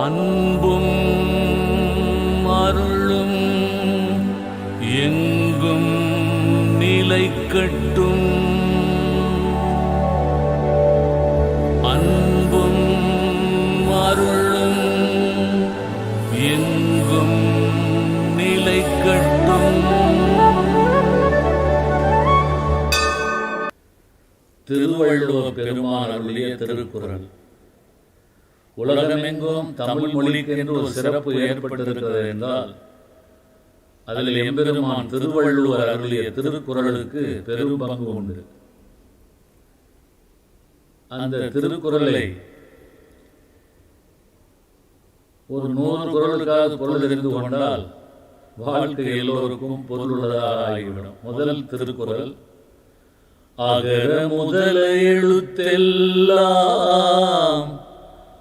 அன்பும் அருளும் எங்கும் நிலை கட்டும் அன்பும் அருளும் எங்கும் நிலை கட்டும் திருவள்ளுவர் பெருமான் அருளிய திருக்குறள். உலகமெங்கும் தமிழ் மொழிக்கென்று ஒரு சிறப்பு ஏற்பட்டிருக்கிறது என்றால் அதில் எம்பெருமான் திருவள்ளுவர் அருளிய திருக்குறளுக்கு பெரும் பங்கு உண்டு. அந்த திருக்குறளை ஒரு நூறு குரலுக்காக பொருள் தெரிந்து கொண்டால் வாழ்க்கை எல்லோருக்கும் பொருளுள்ளதாக ஆகிவிடும் முதல் திருக்குறள் அகர முதல எழுத்தெல்லாம்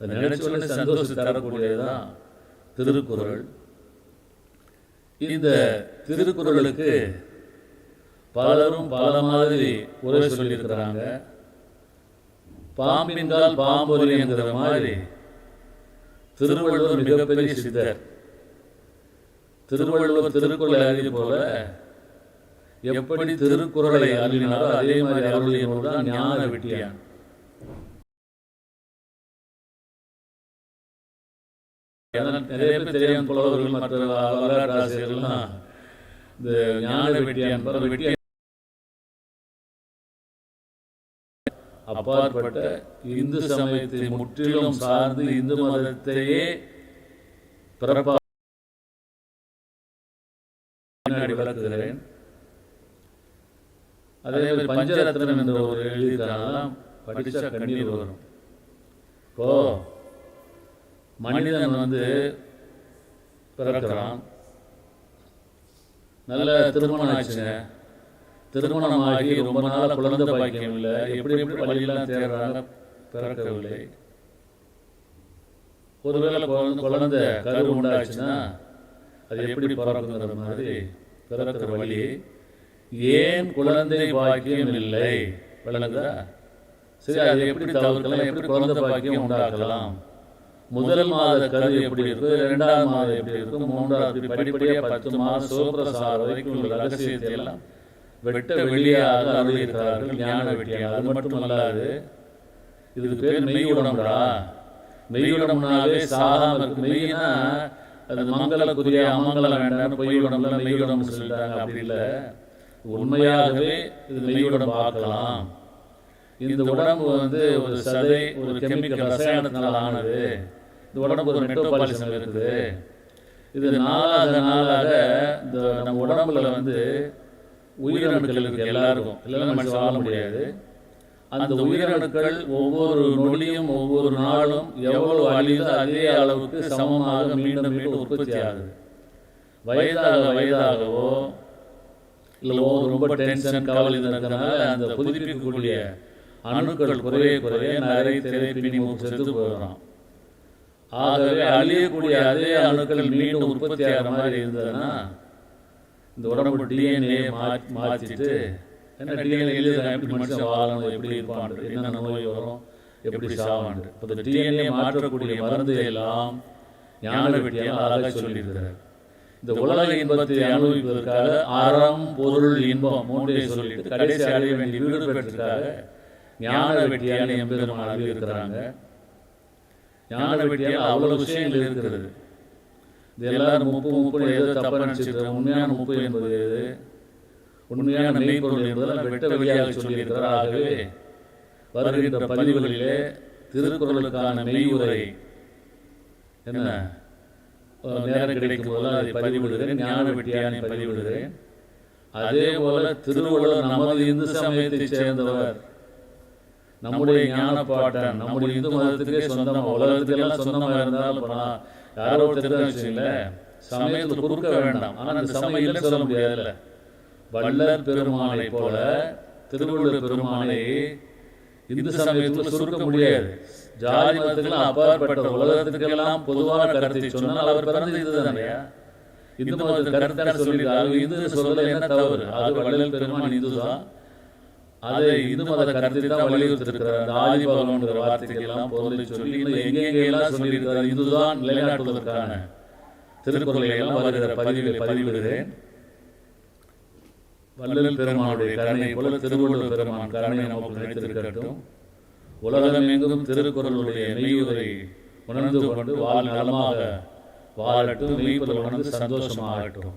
அதை நினைச்சோடனே சந்தோஷம் தரக்கூடியதுதான் திருக்குறள். இந்த திருக்குறளுக்கு பலரும் பல மாதிரி உரை சொல்லியிருக்கிறாங்க. பாம்பின்றால் பாம்பொலி என்கிற மாதிரி திருவள்ளுவர் மிகப்பெரிய சித்தர். திருவள்ளுவர் திருக்குறளை அறிவு போல எப்படி திருக்குறளை அருளினாரோ அதே மாதிரி அருள் தான் ஞான வெட்டியான். நிறைய பேர் தெரியாம புலவர்கள் மற்ற வரலாற்று ஆசிரியர்கள்லாம் இந்த ஞான வெட்டியான் பிறகு வெட்டியான் அப்பாற்பட்ட இந்து சமயத்தை முற்றிலும் சார்ந்து இந்து மதத்தையே பிறப்பா விளக்குகிறேன் அதே மாதிரி பஞ்சரத்னம் என்ற ஒரு எழுதியிருக்காங்க படிச்சா கண்ணீர் வரும். இப்போ மனிதன் வந்து பிறக்கிறான். நல்ல திருமணம் ஆச்சுங்க திருமணம் ஆகி ரொம்ப நாளா குழந்தை பாக்கியம் இல்லை எப்படி எப்படி வழியெல்லாம் தேடுறாங்க பிறக்கவில்லை. ஒருவேளை குழந்தை கரு உண்டாச்சுன்னா அது எப்படி பிறக்குங்கிற மாதிரி பிறக்கிற வழி ஏன் குழந்தை பாக்கியம் இல்லை? விளங்குதா? சரி அது எப்படி தவிர்க்கலாம்? எப்படி குழந்தை பாக்கியம் உண்டாக்கலாம்? முதல் மாத கரு எப்படி இருக்கு? இரண்டாம் மாதம் எப்படி இருக்கு மூன்றாவது படிப்படியாக பத்து மாதம் சோப்ரசார வரைக்கும் உள்ள ரகசியத்தை எல்லாம் வெட்ட வெளியாக அருளியிருக்கிறார்கள். ஞான வெட்டியாக அது மட்டும் அல்லாது இதுக்கு பேர் மெய் உடம்புடா? மெய் உடம்புனாலே சாகாம இருக்கு. மெய்னா அது மங்களக்குரிய அமங்கலம் வேண்டாம் பொய் உடம்புல மெய் உடம்பு சொல்லிட்டாங்க. அப்படி இல்லை. உண்மையாகவே இது மெய் உடம்பு பார்க்கலாம் இந்த உடம்பு வந்து ஒரு சதை ஒரு கெமிக்கல் ரசாயனத்தினால் ஆனது. இந்த உடம்பு ஒரு மெட்டோபாலிசம் இருக்குது. இது நாளாக நாளாக இந்த நம்ம உடம்புல வந்து உயிரணுக்கள் இருக்கு எல்லாருக்கும். இல்லைன்னா மனுஷன் வாழ முடியாது. அந்த உயிரணுக்கள் ஒவ்வொரு நொடியும் ஒவ்வொரு நாளும் எவ்வளவு அழியுதோ அதே அளவுக்கு சமமாக மீண்டும் மீண்டும் உற்பத்தி ஆகுது. வயதாக வயதாகவோ இல்லை ரொம்ப டென்ஷன் கவலை இருக்கிறதுனால அந்த புதுப்பிக்கக்கூடிய அணுக்கள் குறைய குறைய நிறைய திரை பின்னி செத்து போயிடும். ஆகவே அழியக்கூடிய அதே அணுக்கள் மீண்டும் உற்பத்தி ஆகிற மாதிரி இருந்ததுன்னா இந்த உடம்பு டிஎன்ஏ மாற்றி மாற்றிட்டு என்ன டிஎன்ஏ எழுதுறாங்க? எப்படி மனுஷன் வாழணும் எப்படி இருப்பான் என்னென்ன நோய் வரும் எப்படி சாவாண்டு இப்போ இந்த டிஎன்ஏ மாற்றக்கூடிய மருந்து எல்லாம் ஞான வெட்டியால் அழகாக சொல்லியிருக்கிறார். இந்த உலக இன்பத்தை அனுபவிப்பதற்காக அறம் பொருள் இன்பம் மூன்றையை சொல்லிட்டு கடைசி அடைய வேண்டிய வீடு பெற்றதுக்காக ஞான வெட்டியான எம்பெருமான் அறிவிக்கிறாங்க ஞான வெட்டியால் அவ்வளவு விஷயங்கள் இருக்கிறது. இது எல்லாரும் முப்பு முப்பு ஏதோ தப்பாக நினச்சிட்டு உண்மையான முப்பு என்பது எது? உண்மையான மெய்ப்பொருள் என்பதெல்லாம் வெட்ட வெளியாக சொல்லியிருக்கிறார். ஆகவே வருகின்ற பதிவுகளிலே திருக்குறளுக்கான மெய்யுரை என்ன? நேரம் கிடைக்கும் போதெல்லாம் அதை பதிவிடுகிறேன் ஞான வெட்டியானை பதிவிடுகிறேன். அதே போல திருவள்ளுவர் நமது இந்து சமயத்தைச் சேர்ந்தவர். நம்முடைய ஞான பாட்டன் நம்முடைய இந்து மதத்துக்கே சொந்தமா உலகத்துக்கெல்லாம் சொந்தமா இருந்தாலும் நான் யாரோ ஒருத்தர் வச்சுங்களேன் சமயத்தில் குறுக்க வேண்டாம். ஆனா அந்த சமயம் இல்லைன்னு சொல்ல முடியாதுல்ல. வள்ளல் பெருமானை போல திருவள்ளுவர் பெருமானை இந்து சமயத்தில் சுருக்க முடியாது. ஜாதி மதத்துக்கெல்லாம் அப்பாற்பட்ட உலகத்துக்கெல்லாம் பொதுவான கருத்தை சொன்னால் அவர் பிறந்து இதுதானையா இந்து மத கருத்தான சொல்லியிருக்காரு. இந்து சொல்றதுல என்ன தவறு? அது வள்ளல் பெருமான் இந்து தான் அதை இந்து மத கருத்தை தான் வலியுறுத்திருக்கிறார். ஆதி பகவான்கிற வார்த்தைக்கெல்லாம் பொருளை சொல்லி இன்னும் எங்கெங்கெல்லாம் சொல்லியிருக்கிறார்? இதுதான் நிலைநாட்டுவதற்கான திருக்குறளை எல்லாம் வருகிற பதிவிலே பதிவிடுகிறேன். வள்ளல் பெருமானுடைய கருணை போல திருவள்ளுவர் பெருமான் கருணை நமக்கு நினைத்திருக்கட்டும். உலகம் எங்கும் திருக்குறளுடைய மெய்யுரை உணர்ந்து கொண்டு வாழ் நலமாக வாழட்டும். மெய்ப்பொருள் உணர்ந்து சந்தோஷமாகட்டும்.